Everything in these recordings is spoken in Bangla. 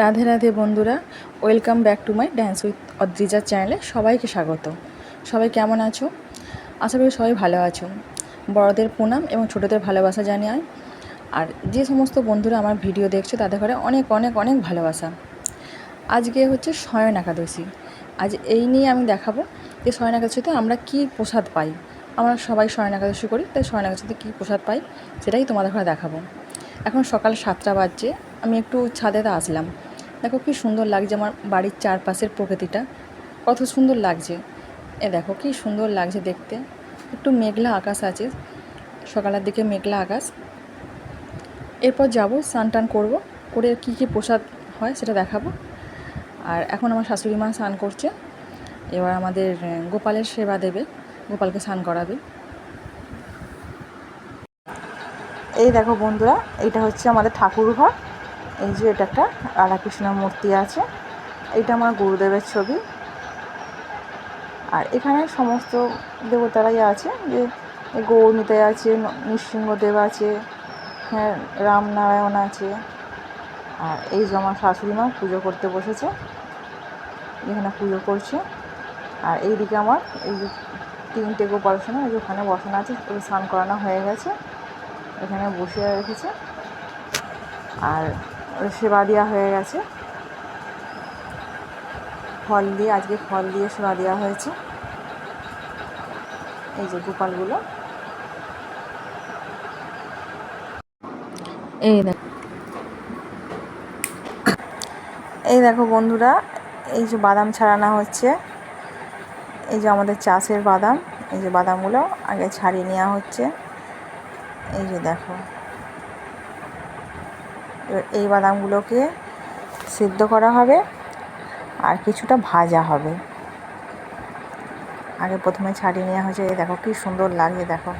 রাধে রাধে বন্ধুরা welcome back to my dance with Adrija চ্যানেলে সবাইকে স্বাগত। সবাই কেমন আছো? আশা করি সবাই ভালো আছো। বড়দের প্রণাম এবং ছোটদের ভালোবাসা জানিয়ে আর যে সমস্ত বন্ধুরা আমার ভিডিও দেখছ, তাদের ঘরে অনেক অনেক অনেক ভালোবাসা। আজকে হচ্ছে শয়ন একাদশী। আজ এই নিয়ে আমি দেখাবো যে শয়ন একাদশীতে আমরা কী প্রসাদ পাই। আমরা সবাই শয়ন একাদশী করি, তাই শয়ন একাদশীতে কী প্রসাদ পাই, সেটাই তোমাদের ঘরে দেখাবো। এখন সকাল সাতটা বাজছে আমি একটু ছাদেতে আসলাম। দেখো কি সুন্দর লাগছে আমার বাড়ির চারপাশের প্রকৃতিটা। কত সুন্দর লাগছে। এ দেখো কি সুন্দর লাগছে দেখতে। একটু মেঘলা আকাশ আছে। সকালের দিকে মেঘলা আকাশ। এরপর যাব, স্নান টান করব, করে কী কী প্রসাদ হয় সেটা দেখাবো। আর এখন আমার শাশুড়ি মা স্নান করছে। এবার আমাদের গোপালের সেবা দেবে। গোপালকে স্নান করাবে। এই দেখো বন্ধুরা এইটা হচ্ছে আমাদের ঠাকুর ঘর এই যে এটা একটা রাধাকৃষ্ণের মূর্তি আছে। এটা আমার গুরুদেবের ছবি। আর এখানে সমস্ত দেবতারাই আছে যে গৌরনীতে আছে, নৃসিংহদেব আছে হ্যাঁ রামনারায়ণ আছে। আর এই যে আমার শাশুড়ি মা পুজো করতে বসেছে। এখানে পুজো করছে। আর এইদিকে আমার এই যে তিনটে গোপাল সোনা, এই যে ওখানে বসানো আছে স্নান করানো হয়ে গেছে। এখানে বসে রেখেছে। আর সেবা দেওয়া হয়ে গেছে। ফল দিয়ে আজকে ফল দিয়ে সেবা দেওয়া হয়েছে। এই যে গোপালগুলো। এই দেখো। এই দেখো বন্ধুরা এই যে বাদাম ছাড়ানো হচ্ছে। এই যে আমাদের চাষের বাদাম এই যে বাদামগুলো আগে ছাড়িয়ে নেওয়া হচ্ছে। এই যে দেখো। এই বাদামগুলোকে সিদ্ধ করা হবে আর কিছুটা ভাজা হবে। আগে প্রথমে ছাড়িয়ে নেওয়া হয়েছে। দেখো কি সুন্দর লাগে, দেখো।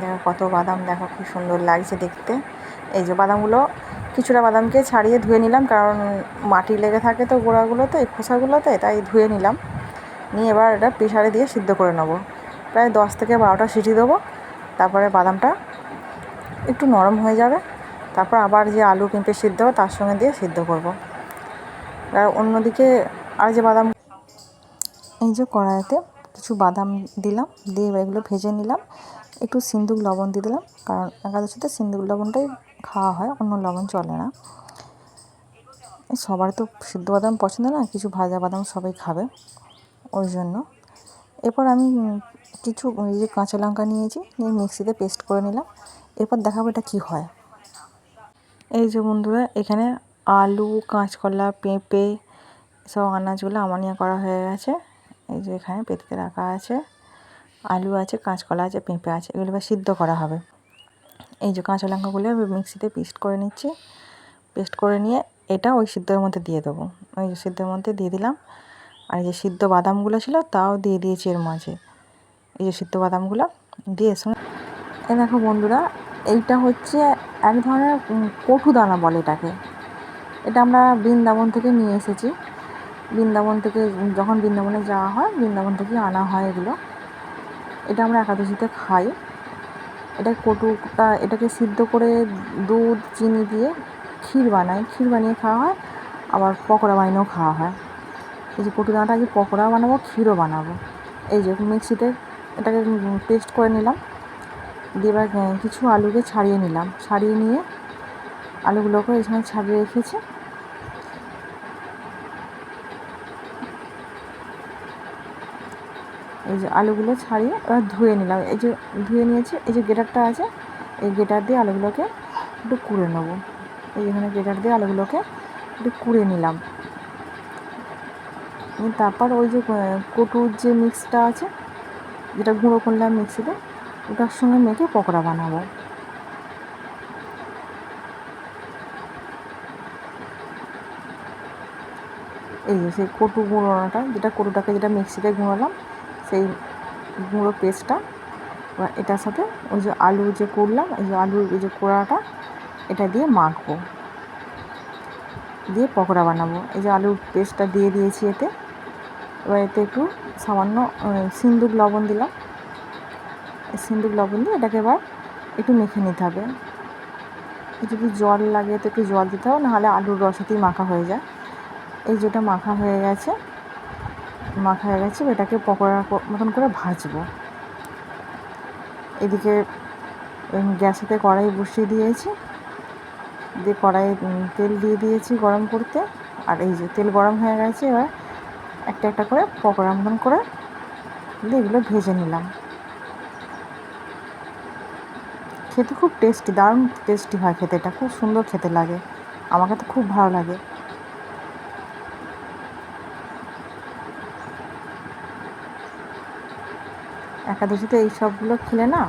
দেখো কত বাদাম, দেখো কি সুন্দর লাগছে দেখতে। এই যে বাদামগুলো, কিছুটা বাদামকে ছাড়িয়ে ধুয়ে নিলাম, কারণ মাটি লেগে থাকে তো গোড়াগুলোতে, খোসাগুলোতে, তাই ধুয়ে নিলাম। নিয়ে এবার এটা প্রেশারে দিয়ে সিদ্ধ করে নেব। প্রায় দশ থেকে বারোটা সিটি দেবো। তারপরে বাদামটা একটু নরম হয়ে যাবে। তারপর আবার যে আলু পেঁপে সিদ্ধ, তার সঙ্গে দিয়ে সিদ্ধ করব। আর অন্যদিকে আর যে বাদাম, এই যে কড়াইতে কিছু বাদাম দিলাম, দিয়ে এগুলো ভেজে নিলাম। একটু সিন্দুক লবণ দিয়ে দিলাম, কারণ একাদশীতে সিন্দুক লবণটাই খাওয়া হয়, অন্য লবণ চলে না। সবার তো সিদ্ধ বাদাম পছন্দ না, কিছু ভাজা বাদাম সবাই খাবে, ওই জন্য। এরপর আমি কিছু এই যে কাঁচা লঙ্কা নিয়েছি, নিয়ে মিক্সিতে পেস্ট করে নিলাম। এরপর দেখাবো এটা কী হয়। এই যে বন্ধুরা, এখানে আলু, কাঁচকলা, পেঁপে সব আনাজগুলো আমানিয়া করা হয়ে গেছে। এই যে এখানে পেটিতে রাখা আছে, আলু আছে, কাঁচকলা আছে, পেঁপে আছে, এগুলো এবার সিদ্ধ করা হবে। এই যে কাঁচা লঙ্কাগুলো মিক্সিতে পেস্ট করে নিচ্ছি। পেস্ট করে নিয়ে এটা ওই সিদ্ধের মধ্যে দিয়ে দেবো। ওই সিদ্ধের মধ্যে দিয়ে দিলাম। আর এই যে সিদ্ধ বাদামগুলো ছিল তাও দিয়ে দিয়েছি এর মাঝে। এই যে সিদ্ধ বাদামগুলো দিয়ে সঙ্গে এই দেখো বন্ধুরা, এইটা হচ্ছে এক ধরনের কটু দানা বলে এটাকে। এটা আমরা বৃন্দাবন থেকে নিয়ে এসেছি। বৃন্দাবন থেকে যখন বৃন্দাবনে যাওয়া হয়, বৃন্দাবন থেকে আনা হয় এগুলো। এটা আমরা একাদশীতে খাই। এটা কটুটা, এটাকে সিদ্ধ করে দুধ, চিনি দিয়ে ক্ষীর বানাই। ক্ষীর বানিয়ে খাওয়া হয়, আবার পকোড়া বানিয়েও খাওয়া হয়। এই যে কটু দানাটা আগে পকোড়াও বানাবো, ক্ষীরও বানাবো? এই যে মিক্সিতে এটাকে পেস্ট করে নিলাম। দিয়ে এবার কিছু আলুকে ছাড়িয়ে নিলাম। ছাড়িয়ে নিয়ে আলুগুলোকে এখানে ছাড়িয়ে রেখেছি। এই যে আলুগুলো ছাড়িয়ে এবার ধুয়ে নিলাম। এই যে ধুয়ে নিয়েছি, এই যে গেটারটা আছে, এই গেটার দিয়ে আলুগুলোকে একটু কুড়ে নেব। এই এখানে গেটার দিয়ে আলুগুলোকে একটু কুড়ে নিলাম। তারপর ওই যে কটুর যে মিক্সটা আছে, যেটা গুঁড়ো করলাম মিক্সিতে ওটার সঙ্গে মেখে পকোড়া বানাবো। এই যে সেই কটু গুঁড়োটা, যেটা কটুটাকে যেটা মিক্সিতে গুঁড়োলাম সেই গুঁড়ো পেস্টটা এটার সাথে ওই যে আলু যে করলাম, এই যে আলুর যে কোড়াটা, এটা দিয়ে মাখবো। দিয়ে পকোড়া বানাবো। এই যে আলুর পেস্টটা দিয়ে দিয়েছি এতে। এবার এতে একটু সামান্য সিন্দুক লবণ দিলাম। সিন্দুক লবণ দিয়ে এটাকে এবার একটু মেখে নিতে হবে। যদি জল লাগে তো একটু জল দিতে হবে, নাহলে আলুর রসাতেই মাখা হয়ে যায়। এই যেটা মাখা হয়ে গেছে, মাখা হয়ে গেছে এটাকে পকোড়া মতন করে ভাজবো। এদিকে গ্যাসেতে কড়াই বসিয়ে দিয়েছি। দিয়ে কড়াই তেল দিয়ে দিয়েছি গরম করতে। আর এই যে তেল গরম হয়ে গেছে, এবার একটা একটা করে পকোড়া মতন করে এগুলো ভেজে নিলাম। খেতে খুব টেস্টি দারুণ টেস্টি হয় খেতে, এটা খুব সুন্দর খেতে লাগে। আমাকে তো খুব ভালো লাগে। একাদশীতে এই সবগুলো খেলে না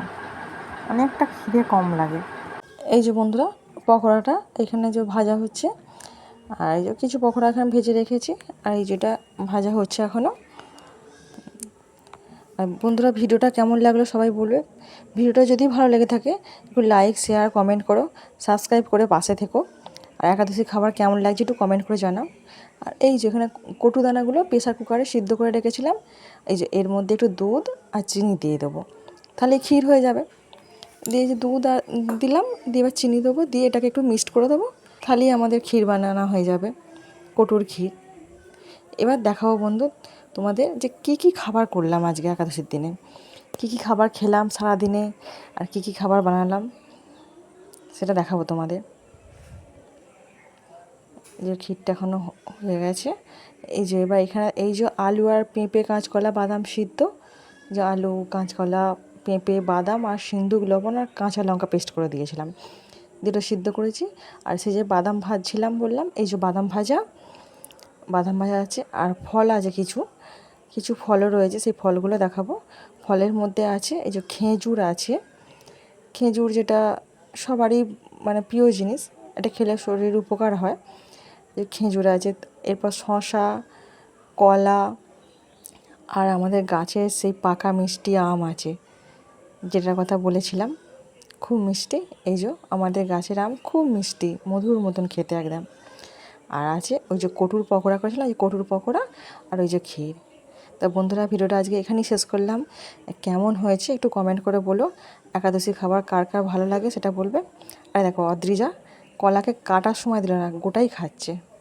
অনেকটা খিদে কম লাগে। এই যে বন্ধুরা, পকোড়াটা এখানে যে ভাজা হচ্ছে, আর এই যে কিছু পকোড়া এখানে ভেজে রেখেছি, আর এই যেটা ভাজা হচ্ছে এখনও আর বন্ধুরা, ভিডিওটা কেমন লাগল সবাই বলবে। ভিডিওটা যদি ভালো লেগে থাকে, একটু লাইক শেয়ার কমেন্ট করো সাবস্ক্রাইব করে পাশে থেকো। আর একাদশী খাবার কেমন লাগছে একটু কমেন্ট করে জানাও। আর এই যেখানে কটু দানাগুলো প্রেসার কুকারে সিদ্ধ করে রেখেছিলাম, এই যে এর মধ্যে একটু দুধ আর চিনি দিয়ে দেবো। তাহলে ক্ষীর হয়ে যাবে। দিয়ে যে দুধ আর দিলাম, দিয়ে এবার চিনি দেবো, দিয়ে এটাকে একটু মিক্সড করে দেবো। তাহলেই আমাদের ক্ষীর বানানো হয়ে যাবে, কটুর ক্ষীর। এবার দেখাবো বন্ধু, তোমাদের যে কি কি খাবার করলাম আজকে একাদশীর দিনে? কি কি খাবার খেলাম সারা দিনে আর কি কি খাবার বানালাম? সেটা দেখাবো তোমাদের। যে ক্ষীরটা এখনও হয়ে গেছে। এই যে এবার এখানে, এই যে আলু আর পেঁপে কাঁচকলা বাদাম সিদ্ধ। যে আলু, কাঁচকলা, পেঁপে, বাদাম আর সিন্দুক লবণ আর কাঁচা লঙ্কা পেস্ট করে দিয়েছিলাম। দুটো সিদ্ধ করেছি। আর সেই যে বাদাম ভাজছিলাম বললাম, এই যে বাদাম ভাজা বাদাম ভাজা আছে আর ফল আছে কিছু কিছু ফলও রয়েছে, সেই ফলগুলো দেখাবো। ফলের মধ্যে আছে এই যে খেজুর আছে। খেজুর যেটা সবারই মানে প্রিয় জিনিস, এটা খেলে শরীর উপকার হয়। যে খেজুর আছে, এরপর শশা কলা আর আমাদের গাছের সেই পাকা মিষ্টি আম আছে, যেটার কথা বলেছিলাম। খুব মিষ্টি, এই যে আমাদের গাছের আম খুব মিষ্টি, মধুর মতন খেতে একদম। আর আছে ওই যে কটুর পকোড়া করেছিলাম ওই কটুর পকোড়া আর ওই যে ক্ষীর। তা বন্ধুরা, ভিডিওটা আজকে এখানেই শেষ করলাম। কেমন হয়েছে একটু কমেন্ট করে বলো। একাদশী খাবার কার কার ভালো লাগে সেটা বলবে। আর দেখো, অদ্রিজা কলাকে কাটার সময় দিল না, গোটাই খাচ্ছে।